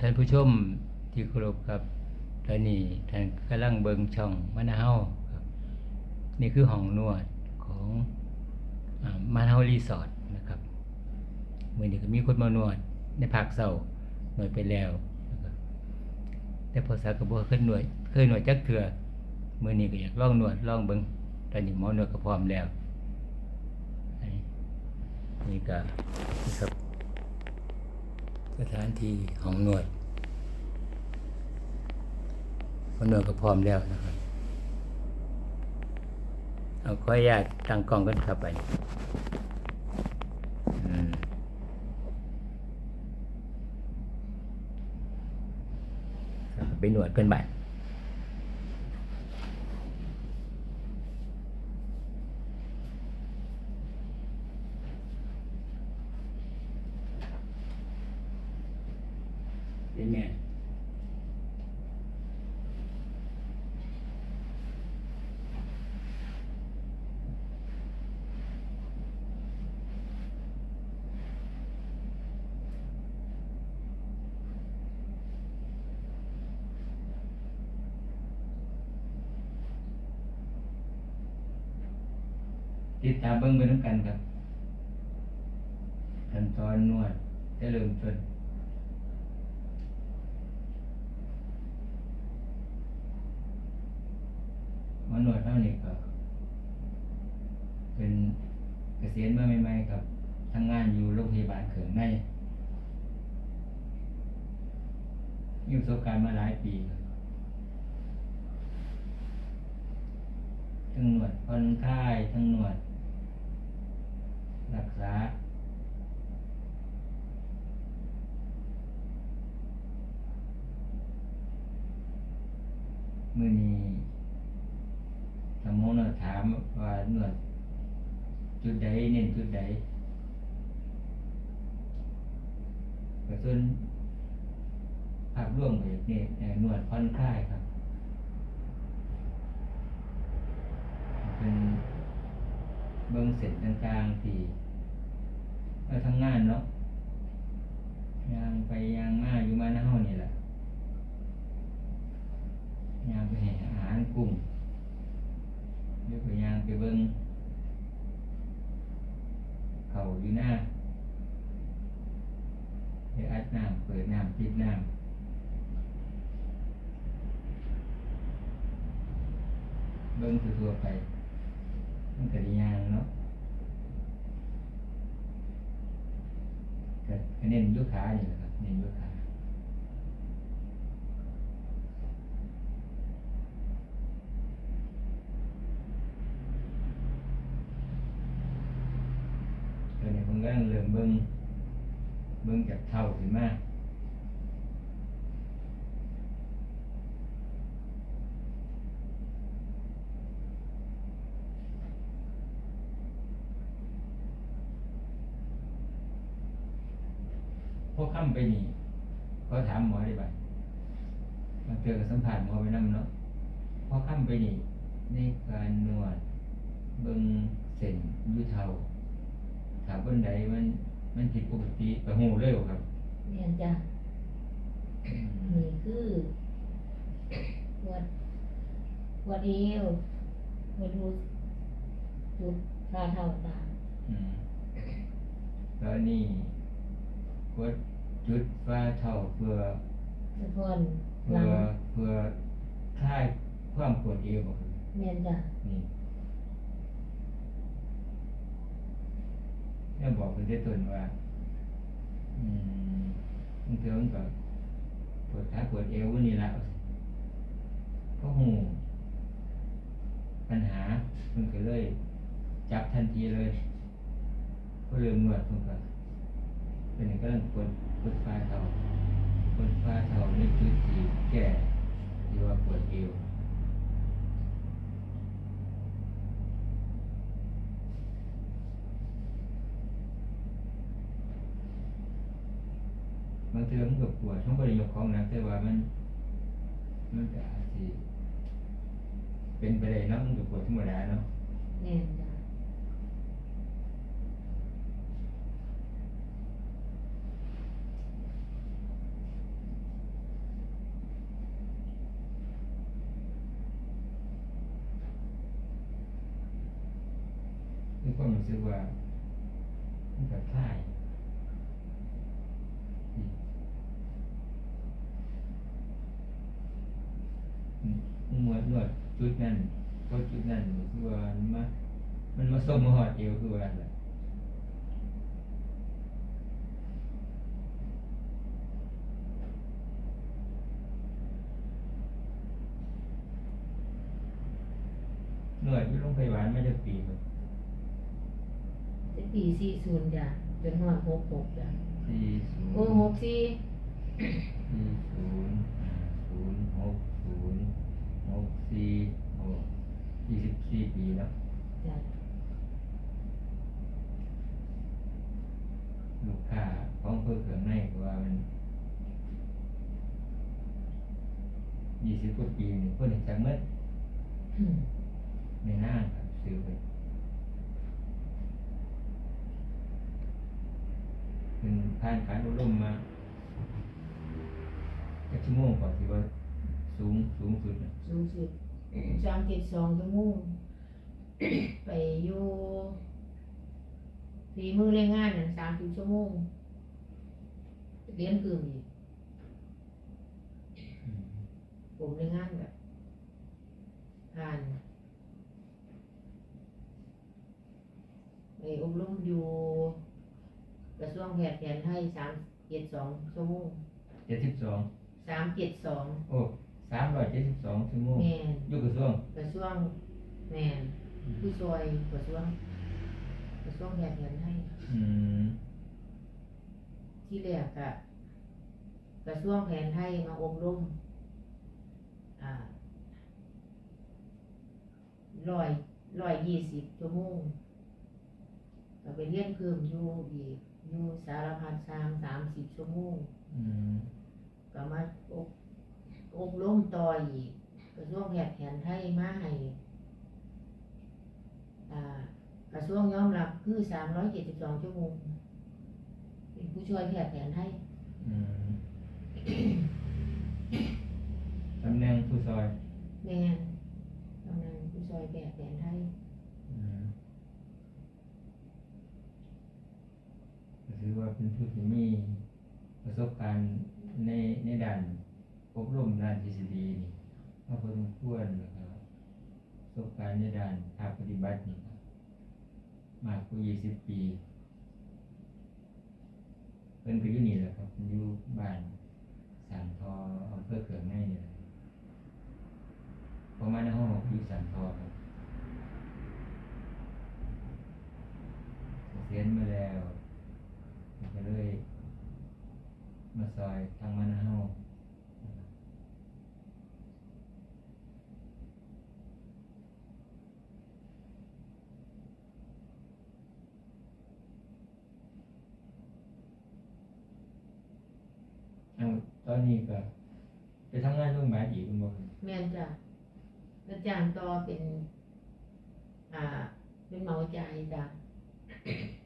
ท่านผู้ชมที่เคารพครับตอนนี้ท่านกำลังเบิงช่องมะนาวครับ นี่คือห้องนวดของอ่ามะนาวรีสอร์ทนะครับมื้อนี้ก็มีคนมานวดในภาคเช้านวดไปแล้วนะครับแต่พอสักก็บ่เคยนวดเคยนวดจักเทื่อมื้อนี้ก็อยากลองนวดลองเบิ่งตอนนี้หมอนวดก็พร้อมแล้วนี่ก็ครับ สถานที่ของนวดห้องนวดก็พร้อมแล้วนะครับ เอาขออนุญาตตั้งกล้องกันครับไปไปหนวดเพื่อนบัตร เป็นไงติดตามเบิ้งไปน้ำกันครับขั้นตอนนวดจะเริ่มต้นมานวด เท่านี้ก็เป็นเกษียณมาใหม่ๆครับทำงานอยู่โรงพยาบาลเขิงในมีประสบการณ์มาหลายปีทั้งหนวดผ่อนคลายทั้งหนวด รักษา มื่อนี้ามว่าเนื้อจุดใดเน้นจุดใดกระตุ้นภาพร่วมแบบนี้เอ่อนวดผ่อนคลายครับ เป็นเบิ้องเสร็จต่างๆที่เราทำงานเนาะยางไปยางมาอยู่มาหน้าห้องนี่แหละยางไปให้อาหารกุ้งเดี๋ยวไปยางไปเบิ้งเขาอยู่หน้าเดี๋ยวอัดน้ำเปิดน้ำปิดน้ำเบิ้งทั่วๆไป มันก็ไดียางเนาะก็ก็เน้นอยุขาอยู่แหละครับเน้นอยุขา ตอนนี้ผมก็เริ่มเบิ้งเบิ้งจากเท่าขึ้นมา พวกข้ามไปนี่เขาถามหมอได้บ่มาเจอกับสัมผัสหมอไปนั่เนาะพอข้ามไปนี่ในการนวดเบิ้งเส้นอยูเท่าถามคนใดมันมันผิดปกติก็หูเร็วครับเรียนจ้ะนี่คือปวดปวดเอวปวดรูจุดฝ่าเท้าต่างอืมแล้วนี่ กดจุดฟ้าเท่าเพื่อสะพอนหเพื่ลัองเพื่อคลายความปวดเอวบ่ครับเรียนจ้ะนี่แล้วบอกคุณได้ต้นว่า อืมบางเทื่อมันก็ปวดขาปวดเอวนี่ละเพราะหูปัญหามันก็เลย จับทันทีเลยก็เริ่มนวดเพิ่นก็ เป็นอย่างก็เริ่มกดกดฟ้าเท้ากดฟ้าเท้าในจุดที่แก่ที่ว่าปวดเอวบางเทื่อมันก็ปวดทั้งบริยกของนักแต่ว่ามัน มันก็อาจสิเป็นไปได้นะมันก็ปวดธรรมดาเนาะเรียนจ้ะ ความรู้สึกว่ามันก็คลายอืมนวดนวดจุดนั้นก็จุดนั้นรู้สึกว่ามันมามันมาส่งมาหอดเอวคือว่าแหนวดอยู่โรงพยาบาลไม่ได้ปีครับจะ ปีสี่ศูนย์จ้ะจนหอดหกหกจ้ะสี่ศูนย์โอ้หกสี่สี่ศูนย์ห้าศูนย์หกศูนย์หกสี่โอ้ยี่สิบสี่ปีแล้วจ้ะลูกค้าของเพื่อเครื่องในก็ว่ามันยี่สิบกว่าปีนี่เพื่อนเห็นจากเมื่ออืมในห้างครับซื้อไป เป็นผ่านการอบรมมาจักชั่วโมงก่อนที่ว่าสูงสูงสุดน่ะสูงสุดสามเจ็ดสองชั่วโมงไปอยู่ฝีมือแรงงานน่ะสามสิบชั่วโมงเรียนคืนอีกอืมผมแรงงานแบบผ่านไปอบรมอยู่ กระทรวงแพทย์แผนไทยสามเจ็ดสองชั่วโมงเจ็ดสิบสองสามเจ็ดสองโอ้สามร้อยเจ็ดสิบสองชั่วโมงแมนอยู่กระทรวงกระทรวงแมนผู้ช่วยกระทรวงกระทรวงแพทย์แผนไทยอืมที่แรกอะกระทรวงแผนไทยมาอบรมอ่าร้อยร้อยยี่สิบชั่วโมงก็ไปเรียนเพิ่มอยู่อีก อยู่สารพัดสามสามสิบชั่วโมงอืมก็มาอบอบรมต่ออีกกระทรวงแพทย์แผนไทยมาให้อ่ากระทรวงยอมรับคือสามร้อยเจ็ดสิบสองชั่วโมงเป็นผู้ช่วยแพทย์แผนไทยอืมตำแหน่งผู้ซอยแมนตำแหน่งผู้ช่วยแพทย์แผนไทย อืมก็ ถือว่าเป็นผู้ที่มีประสบการณ์ในในด้านอบรมด้านทฤษฎีนี่มาพอสมควรแล้วก็ประสบการณ์ในด้านภาคปฏิบัตินี่มากกว่ายี่สิบปีเพิ่นก็อยู่นี่แหละครับอยู่บ้านสามทออำเภอเขืองในนี่แหละประมาณในห้องอยู่สามทอครับเกษียณมาแล้ว ก็เลย มาซอยทางมันเฮาตอนนี้ก็ไปทำงานโรงพยาบาลอีกคุณบอกแม่นจ้ะอาจารย์ต่อเป็น อ่า เป็นเหมาจ่ายจ้ะโ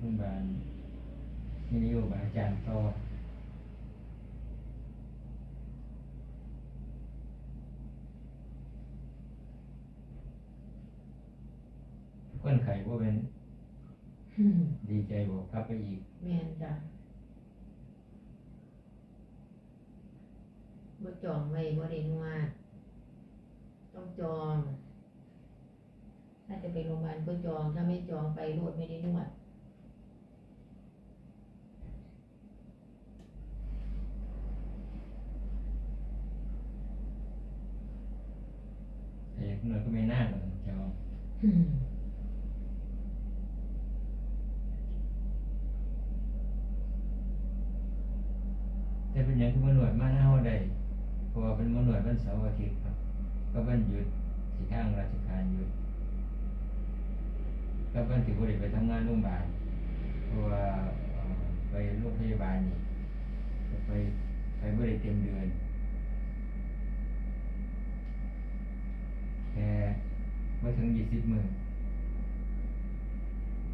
รงพยาบาลมีนโยบายอาจารย์ต่อคนไข้ว่าเป็นอืมดีใจบอกกลับไปอีกแมนจ้ะบ่จองไว้บ่ได้นวดต้องจอง ถ้าจะไปโรงพยาบาลก็จอง ถ้าไม่จองไปโรดไม่ได้นวด แต่คุณ หน่อยก็ไม่น่าเหรอกจอง อืม แต่เป็นอย่างที่มันหน่วยมาเท่าใดเพราะว่าเป็นมันหน่วยวันเสาร์อาทิตย์ครับ ก็วันหยุดที่ทางราชการหยุดก็วันที่บริไปทำงานโรงพยาบาลเพราะว่าเอ่อไปโรงพยาบาลนี่ก็ไปไปบริเต็มเดือน แค่มาถึงยี่สิบมื่น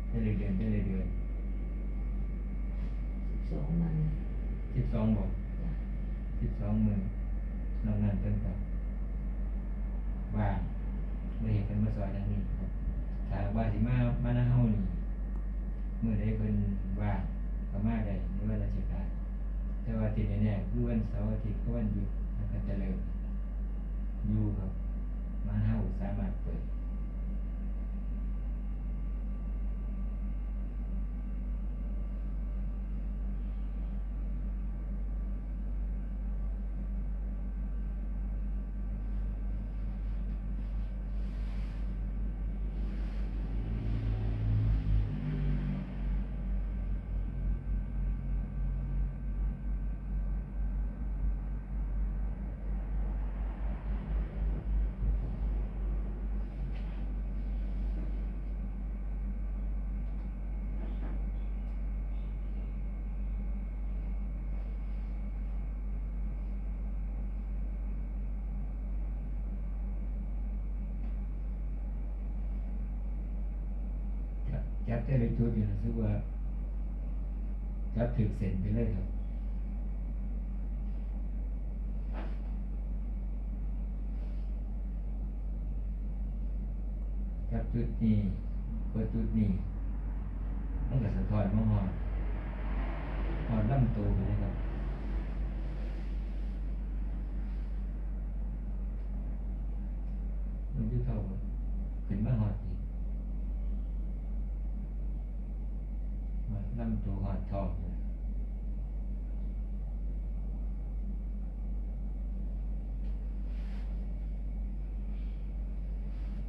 ได้เลยเดือนได้เลยเดือน สองวัน สิบสองบอก จ้ะ สิบสองหมื่นนอกนั้นเป็นกับว่าง เลยเห็นเป็นมาซอยทางนี้ครับถ้าว่าสิมามาหน้าเฮานี่เมื่อใดเพิ่นว่างามาได้ในวันราชการ แต่ว่าที่แน่ๆคือวันเสาร์อาทิตย์ก็วันหยุดแล้วก็จะเริ่มอยู่ครับมาเฮาสามารถเปิด จับจับ แต่ละชุดนี่รู้สึกว่าจับถึกเส้นไปเลยครับจับจุดนี้เปิดจุดนี้ต้องกระสะท้อนมองหอนหอนลำตัวไปเลยครับมันที่เข้าขึ้นมาหอดอีก หอดลำตัวหอดทองเนี่ย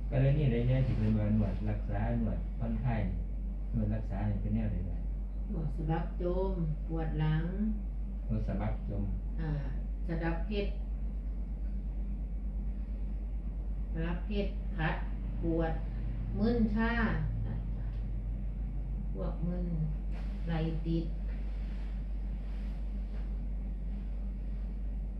ก็เลยนี่เลยเนี่ยที่เป็นว่าหนวด รักษาหนวดผ่อนคลายหนวดรักษาเนี่ยเป็นแนวใดบ้างปวดสะบักจม ปวดหลังหนวดสะบักจมอ่าสะดับเพชรสะดับเพชรคัดปวดมึนชาพวกมึนไหลติด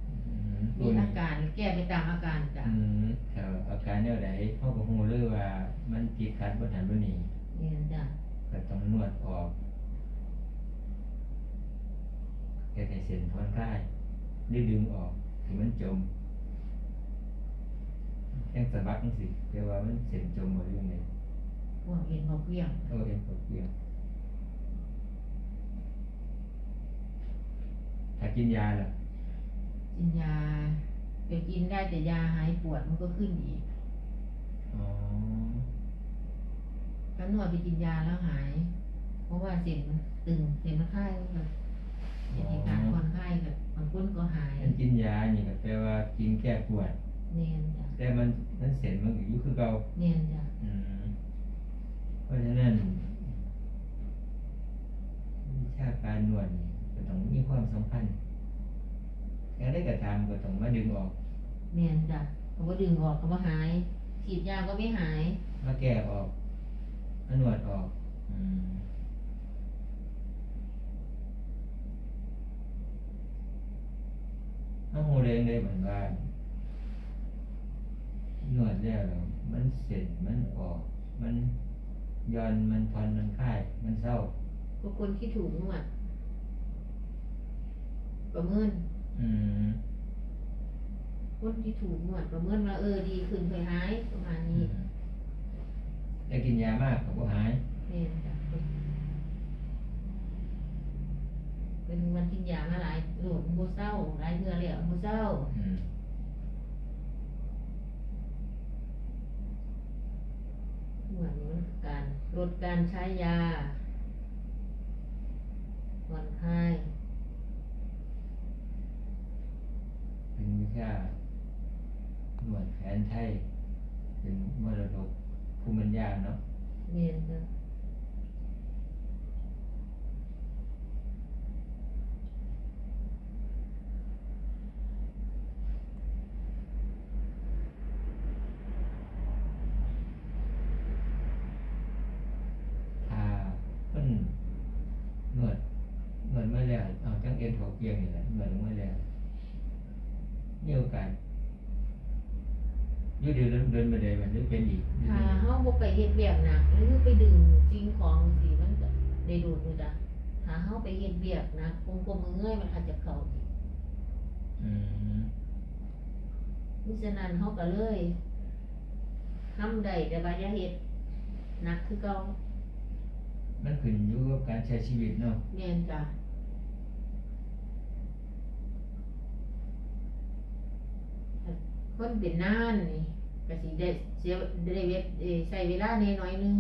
อื มมีอาการแก้ไปตามอาการจ้ะอืมแถวอาการแนวใดเขาก็ฮู้เลยว่ามันติดขัดบ่ทันบ่หนีเนี่ยจ้ะก็ต้องนวดออกแก้ให้เส้นผ่อนคลายหรือดึงออกถึงมันจมแข้งสะบักจังซี่แปลว่ามันเส้นจมบ่หรือยังไงพวกเอ็นเขาเกลี้ยงเออเอ็นปวดเปียกถ้ากินยาล่ะ กินยาไปกินได้แต่ยาหายปวดมันก็ขึ้นอีกอ๋อถ้านวดไปกินยาแล้วหาย เพราะว่าเส้นมันตึงเส้นมันคลายแบบเส้นเหตุการณ์ผ่อนคลายแบบบางคนก็หายมันกินยานี่ก็แปลว่ากินแก้ปวด เนียนจ้ะแต่มันมันเสร็จมันก็อยู่คือเก่าเนียนจ้ะอืมเพราะฉะนั้นวิชาการนวดนี่ก็ต้องมีความสำคัญ แค่ได้กระทำก็ต้องมาดึงออกเนียนจ้ะเขาก็ดึงออกเขาก็หายฉีดยาก็ไม่หาย มาแก้ออกมานวดออกอืมน้องโมเดงได้เหมือนว่านวดแล้วแล้วมันเสร็จมันออก มันย่อนมันผ่อนมันคลาย มันเศร้าก็คนที่ถูกนวดประเมิน อืมคนที่ถูกนวดประเมินว่าเออดีขึ้นเคยหายประมาณนี้แต่กินยามากก็บ่หายเนียนจ้ะเป็นวันกินยามาหลายโหลดโบเศร้าหลายเทื่อแล้วโบเศร้าอืมเหมือนการลดการใช้ยาผ่อนคลาย เป็นวิชาหนวดแขนไทยเป็นมรดกภูมิปัญญาเนาะเนียนจ้ะถ้าเพิ่นหนวดหนวดมาแล้วเอาจังเอ็นเขาเกียงนี่แหละหนวดลงมาแล้ว มีโอกาสอยืดเดินเดินไปเลยมันหรือเป็นอีกถ้าเฮาบ่ไปเฮ็ดแบบหนักหรือไปดึงสิ่งของสิมันก็ได้โดนอยู่จ้ะถ้าเฮาไปเฮ็ดเบียกนะกลมๆเงยๆมันอาจจะเข้าอีกอืมมิฉะนั้นเฮาก็เลยทำได้แต่ว่าอย่าเฮ็ดหนักคือเก่ามันขึ้นอยู่กับการใช้ชีวิตเนาะแม่นจ้ะ คนเป็นนานนี่ก็สิได้เสียได้เวทเอ่อใช้เวลาแหน่น้อยหนึง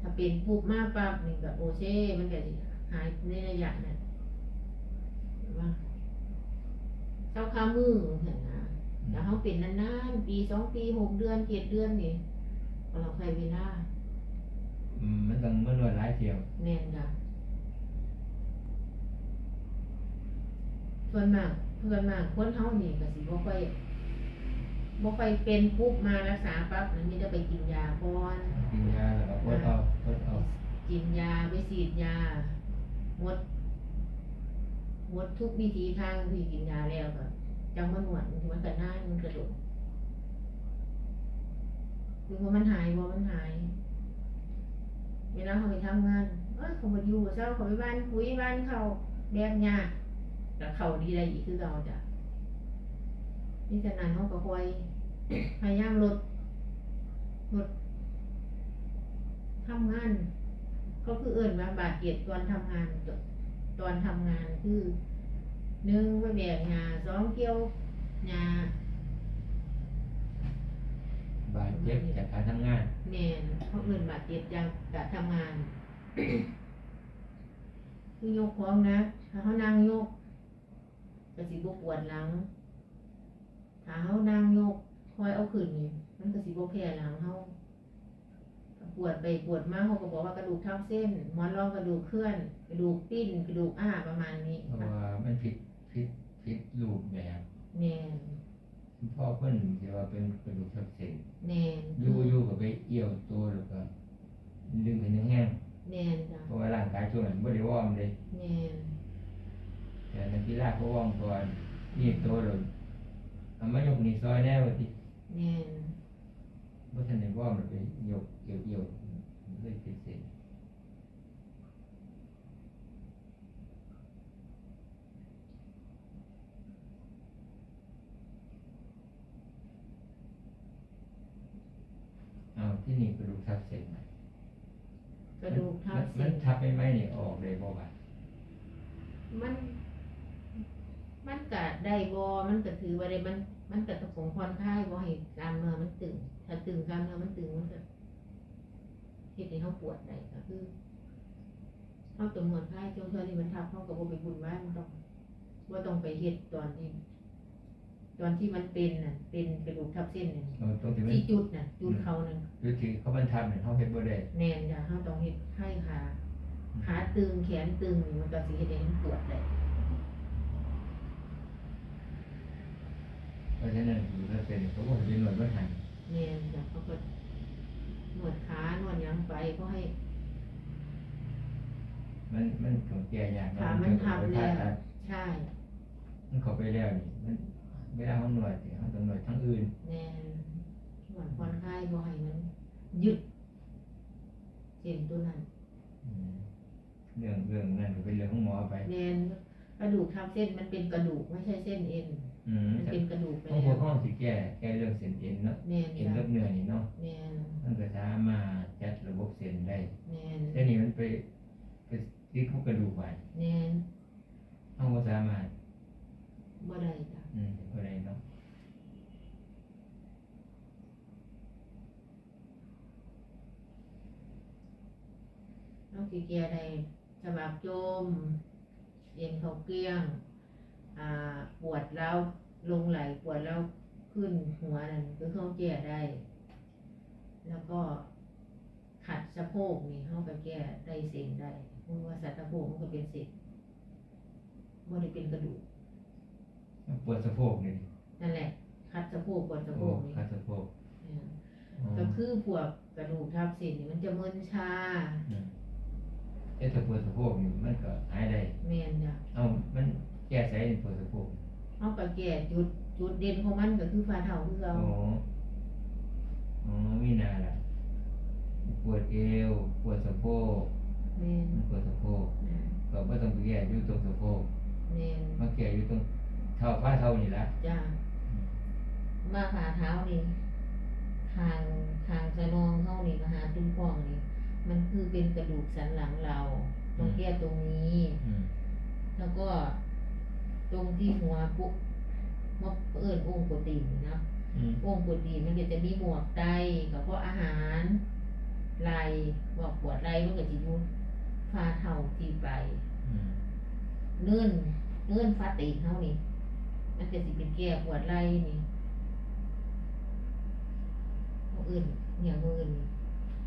ถ้าเป็นปุ๊บมาปั๊บนี่ก็โอเคมันก็สิหายในระยะนั้นว่าเจ้าค่ามือเห็นนะแล้วเขาเป็นนานๆปีสองปีหกเดือนเจ็ดเดือนนี่ก็เราใช้เวลาอืมมันต้องเมื่อนวดหลายเที่ยวแน่นจ้ะส่วนมากส่วนมากคนเฮานี่ก็สิบ่ค่อย บ่ค่อยเป็นปุ๊บมารักษาปั๊บมันมีแต่ไปกินยาก่อนกินยาแล้วก็อดเอาอดเอากินยาไปฉีดยาหมดหมดทุกวิธีทางที่กินยาแล้วก็จังมันหวนมันก็น่ามันกระโดดคือว่ามันหายว่ามันหายเวลาเขาไปทำงานเอ้ยเขาไปอยู่เช้าเขาไปบ้านคุยบ้านเขาแบกยาแต่เขาดีได้อีกคือเราจ้ะ นี่ฉะนั้นเขาก็คอยพยายามลดลดทำงาน ก็คือเอิ่นว่าบาดเจ็บตอนทำงานตตอนทำงานคือหนึ่งไปแบกงาสองเกี่ยวงาบาดเจ็บจากการทำงานแมนเขาเอิ่นบาดเจ็บจากการทำงานคือยกของนะถ้าเขานั่งยกก็สิบปวดหลัง ถ้าเขานั่งยกคอยเอาขึ้นนี่มันก็สิบแพ้หลังเขาปวดไปปวดมาเขาก็บอกว่ากระดูกทับเส้นหมอนรองกระดูกเคลื่อน กระดูกปิ้นกระดูกอ้าประมาณนี้เพราะว่ามันผิดผิดผิดรูปแบบแมนพ่อเพิ่นที่ว่าเป็นกระดูกทับเส้นแมนอยู่อยู่ก็ไปเอี่ยวตัวแล้วก็ดึงขึ้นแห้งแมนจ้ะๆเพราะว่าร่างกายช่วงนั้นบ่ได้วอร์มเลยแมนแต่นักกีฬาเขาวอร์มก่อนนี่ตัวเลย เอามายกนี่ซอยแน่ว่าติแมนบ่ทันได้วอร์มเลยไปยกเอี่ยวเอี่ยวเลยเป็นเส้นเอาที่นี่กระดูกทับเส้นไหมกระดูกทับมัเส้นนทับไปไหมนี่ออกเลยบ่ว่ามัน มันก็ได้บอมันก็ถือว่าได้มัน มันก็ต้องผ่อนคลายบ่ให้กล้ามเนื้อมันตึง ถ้าตึงกล้ามเนื้อมันตึงมันก็เฮ็ดให้เฮาปวดได้ก็คือเฮาต้องผ่อนคลายช่วงเท่าที่มันทับเฮาก็บ่ไปบุญบ้านต้องบ่ต้องไปเฮ็ดตอนที่ตอนที่มันเป็นน่ะ เป็นกระดูกทับเส้นน่ะเอาตรงที่มันที่จุดน่ะจุดเขาน่ะคือที่เขามันทับเนี่ยเขาเฮ็ดบ่ได้แน่นจ้ะเฮาต้องเฮ็ดให้ขาขาตึงแขนตึงนี่มันก็สิเฮ็ดให้มันปวดได้ เพ ราะฉะนั้นอยู่ถ้าเป็นเขาก็จะนวดบ่ทันแน่นจ้ะเขาก็นวดขานวดหยังไปก็ให้ มันมันของแก่ยากขามันทำแล้วตัดใช่ มันเข้าไปแล้วนี่มันเวลาเขานวดนี่เขาต้องนวดทั้งอื่นแน่นนวดผ่อนคลายบ่ให้มันยึดเส้นตัวนั้นอืมเรื่องเรื่องนั้นก็เป็นเรื่องของหมอไปแน่นก ระดูกทับเส้นมันเป็นกระดูกไม่ใช่เส้นเอ็นอืมมันแต่เป็นกระดูกไปต้องพแล้ววกห้องสิแก้แก้เรื่องเส้นเอ็นเนาะแน่นเอ็นจ้ะกับเนื้อนี่เนาะแน่นมันก็สามารถจัดระบบเส้นได้แน่นแต่นี่มันไปไปติดกับกระดูกไว้แน่นเฮาบ่สามารถบ่ได้จ้ะอืมบ่ได้เนาะน้องสีเกียได้ฉบับโจม เอ็นเขาเกลี้ยงอ่าปวดแล้วลงไหลปวดแล้วขึ้นหัวนั่นคือเขาแก้ได้ แล้วก็ขัดสะโพกนี่เขาก็แก้ได้เส้นได้เพราะว่าสัตว์สะโพกมันก็เป็นเส้นมันได้เป็นกระดูกปวดสะโพกนี่นั่นแหละ คัดสะโพกปวดสะโพโอ้กนี่ขาดสะโพกเอออ๋อก็คือพวกกระดูกทับเส้นนี่มันจะมึนชาอืม แต่ถ้าปวดสะโพกนี่มันก็หายได้แม่นจ้ะเอ้ามันแก้ไสในปวดสะโพกเขาก็แก้จุดจุดเด่นของมันก็คือฝ่าเท้าคืออ๋เราออ๋อมีนาล่ะปวดเอวปวดสะโพกแม่นมันปวดสะโพกนะก็บ่ต้องไปแก้อยู่ตรงสะโพกแม่นมาแก้อยู่ตรงเท้าฟ้าเท้านี่ล่ะจ้ะมาฝ่าเท้านี่ขคางคางสะนองเข้านี่มาหาตุ้มป้องนี่ มันคือเป็นกระดูกสันหลังเราต้องแก้ตรงนี้อืมแล้วก็ตรงที่หัวปุ๊บมบเอิญองค์กตีนเนาะอืมองค์กตีนมันก็จะมีหมวกไตกับเพราะอาหารไหลบอกปวดไหลมันก็จะอยุ่ฟ้าเท่าที่ไปอืมเนื่นเนื่นฟ้าตีนเท่านี้มันจะสิเป็นแก้ปวดไหลนี่มืออื่นอย่างมืออื่น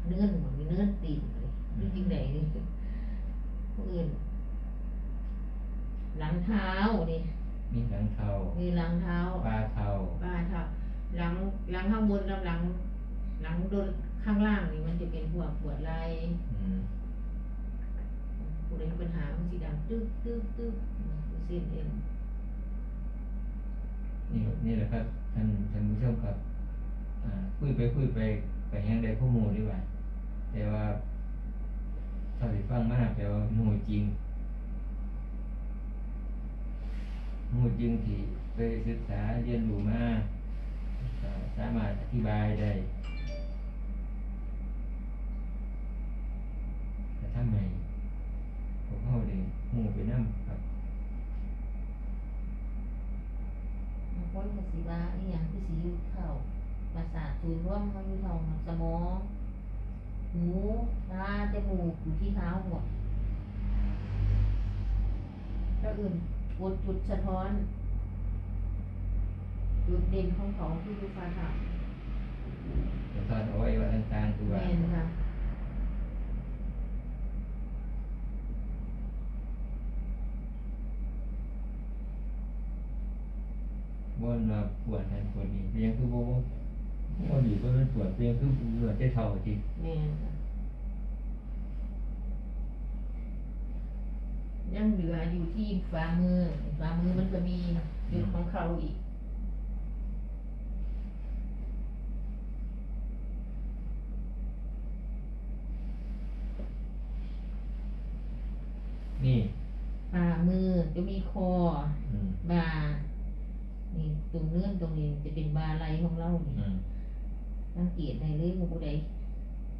เนื่นเหมือนมีเนื่นตีนเลยจริงๆไหนนี่มืออื่น หลังเท้านี่มีหลังเทามีหลังเท้าปลาเทาป้าเท้าหลังหลังข้างบนกับหลัง หลังโดนข้างล่างนี่มันจะเป็นพวกปวดไหล่อืมผู้ใดมีปัญหามันสีดำตึ๊กตึ๊กตึ๊กคือเส้นเอ็นนี่นี่แหละครับท่านท่านผู้ชมครับอ่าคุยไปคุยไปไปแห้งได้ข้อมูลดีกว่า แต่ว่าถ้าไปฟังมากแต่ว่าหมูจริงหมูจริงที่ไปศึกษาเรียนรู้มาสามารถอธิบายได้แต่ถ้าไม่พวกเขาเลยหมูไปนั่ครับบางคนก็สิว่าอีหยังคือสิอยู่เข้าประสาทศูนย์ร่วมเขาอยู่ทองสมอง หูตาจมูกอยู่ที่เท้าหมดแล้วอื่นกดจุดสะท้อน จุดเด่นของเขาคืออยู่ฟ้าเท้าแต่ตอนเอาไว้ว่าต่างๆคือว่าแม่นค่ะบ่นว่าปวดนั่นปวดนี่เป็นหยังคือบ่ ก็ดีบ่มันปวดเป็นหยังคือปวดได้เท่าที่แม่นค่ะยังเหลืออยู่ที่ฝ่ามือฝ่ามือมันก็มีจุดของเขาอีก นี่ ฝ่ามือจะมีคอ อืม บ่า นี่ตรงเลื่อนตรงนี้จะเป็นบาไหลของเรานี่ อืม สัง เกตได้เลยหมูใด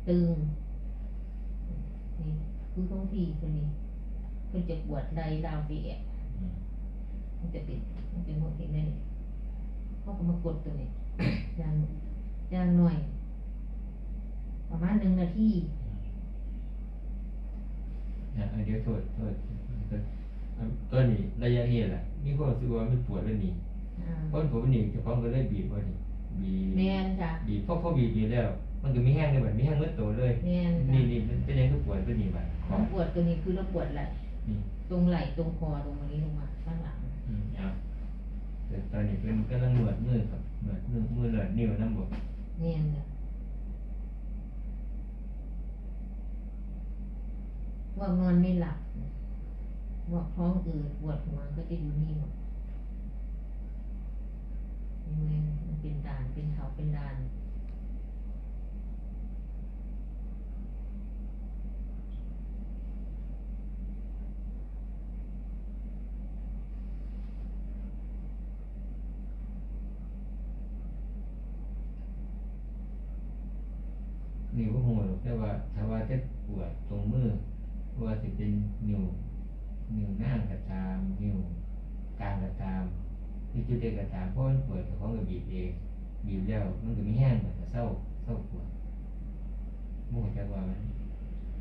ตึงนี่คือของพี่คนนี้เพิ่นจะปวดใดดาวเปียมันจะป็นมันเป็นหัวเห็นไหมนี่เขาก็มากดตัวนี้อย่างอย่างหน่อย ประมาณหนึ่งนาทีอะเดี๋ยวโทษโทษอันตัวนี้ระยะนี้แหละมีความรู้สึกว่ามันปวดแล้วนี่เพราะผมนี่เจ้าของก็เลยบีบว่านี่ บีบแมนจ้ะบีบพอพอบีบอยู่แล้ว มันก็มีแห้งเลยบัดมีแห้งมืดโตเลย แมนจ้ะนี่นี่มันเป็นหยังคือปวดตัวนี้บัดขขอองงปวดตัวนี้คือเราปวดไหล่นี่ตรงไหล่ตรงคอตรงนี้ลงมาข้างหลังอืมเอาแต่ตอนนี้เป็นกำลังนวดมือกับนวดมือมือเลยนิ้วน้ำบวกแมนจ้ะว่านอนไม่หลับว่าท้องอืดปวดหัวก็จะอยู่นี่หมดนี่แม่นมัน เป็นด่าน เป็นเขาเป็นด่านนิ้วก็หัวหรอกแต่ว่าถ้าว่าจะปวดตรงมือว่าจะเป็นนิ้วนิ้วหน้างกระตามนิ้วกลางกระตาม ที่จุดเด็กกระตามเพราะมันปวดเจ้าของก็บีบเองบีบแล้วมันก็มีแห้งเหมือนกับเศร้าเศร้าปวดมุ่งจะว่ามัน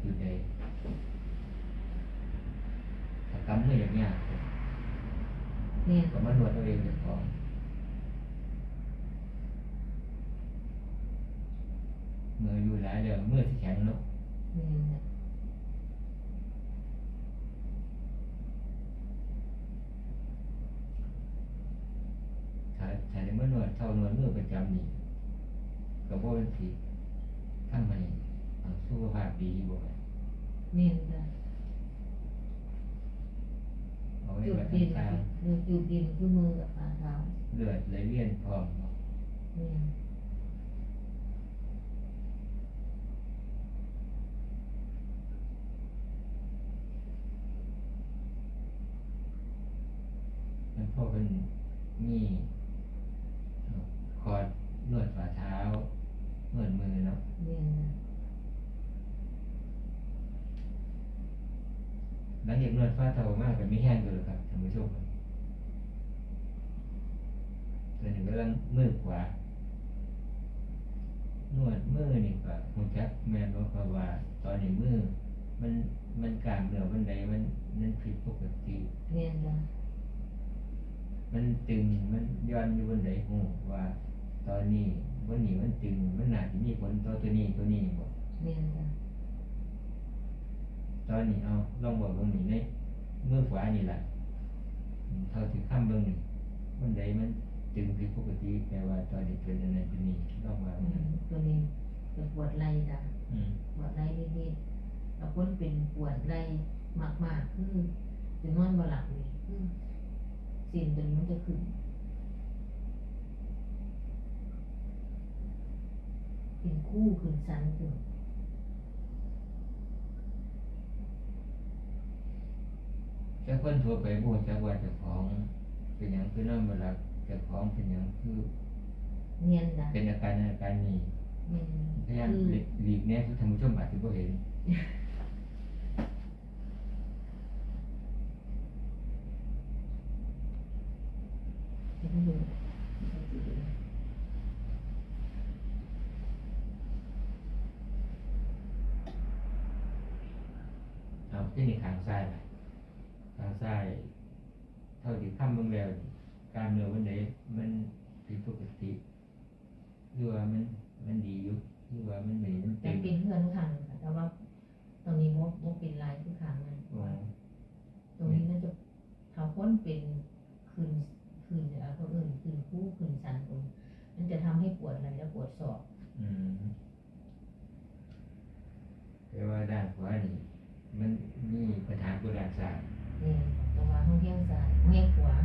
จุดใดถ้ากำมืออย่างเงี้ยแม่นก็มานวดตัวเองเจ้าของเมื่ออยู่หลายเดือนเมื่อที่แข็งเนาะ แม่นจ้ะถ้าถ้าได้มานวดเท่านวดมือประจำนี่ก็บ่เป็นสิทำให้อ่าสุขภาพดีบ่ได้แม่นจ้ะเอาไว้จุดไว้เด่นต่างคือจุดเด่นคือมือกับฝ่าเท้าๆเลือดไหลเวียนพร้อมเนาะแม่นมันพอเป็นมีเอ่อ คอร์ดนวดฝ่าเท้านวดมือเนาะเรียนนะหลังจากนวดฝ่าเท้ามากก็มีแห้งอยู่แล้วครับท่านผู้ชมตอนนี้กำลังมือขวานวดมือนี่ก็คงจักแม่นบ่ครับว่าตอนนี้มือมันมันกล้ามเนื้อมันใดมันมันผิดปกติเรียนนะมันตึงมันย้อนอยู่บนไหนหูว่าตอ นนี้วันนี้มันตึงมันน่าจะมีผลต่อตัวนี้ตัวนี้บอกเรียนนะตอนนี้เอาลองบอกตรงนี้ในมือขวานี่แหละอืมเท่าที่ข้ามเบิ้งนี่วันใดมันตึงผิดปกติแปลว่าตอนนี้เป็นอันนั้นเป็นนี้ลองว่าอืมตัวนี้เป็นปวดไหล่จ้ะอืมปวดไหล่นิดๆแล้วคนเป็นปวดไหล่มากๆคือจะนอนบ่หลับนี่คือสิ่งตัวนี้มันจะขึ้น เป็นคู่ขึ้นสันขึ้นแต่คนทั่วไปบ่รู้จักว่าเจ้าของ เป็นหยังคือนอนบ่หลับเจ้าของเป็นหยังคือเนียนนะเป็นอาการนั้นอาการนี้เนียนพยายามคือหลีกหลีกแน่ท่านผู้ชมอาจจะบ่เห็น เดี๋ยวให้ดู เอาที่นี่ข้างซ้ายไป ข้างซ้ายเท่าที่ข้ามเบิ่งแล้วกามเนื้อวันไหนมันผิดปกติหรือว่ามันมันดีอยู่หรือว่ามันไม่มันแต่เป็นเพื่อนขังค่ะแต่ว่าตรงนี้มกมกเป็นลายที่ขางมันอ๋อตรงนี้มันจะเขาค้นเป็นคืนคืนอ่อเขาเอื่นคืนคู่คืนสันตรงมันจะทำให้ปวดอะไรและปวดศอกอืมแต่ว่าด้านขวานี่มันมีปัญหากับด้านซ้ายเนี่ยเพร Ừ, để tổng không hương hiệu không nguyên quá.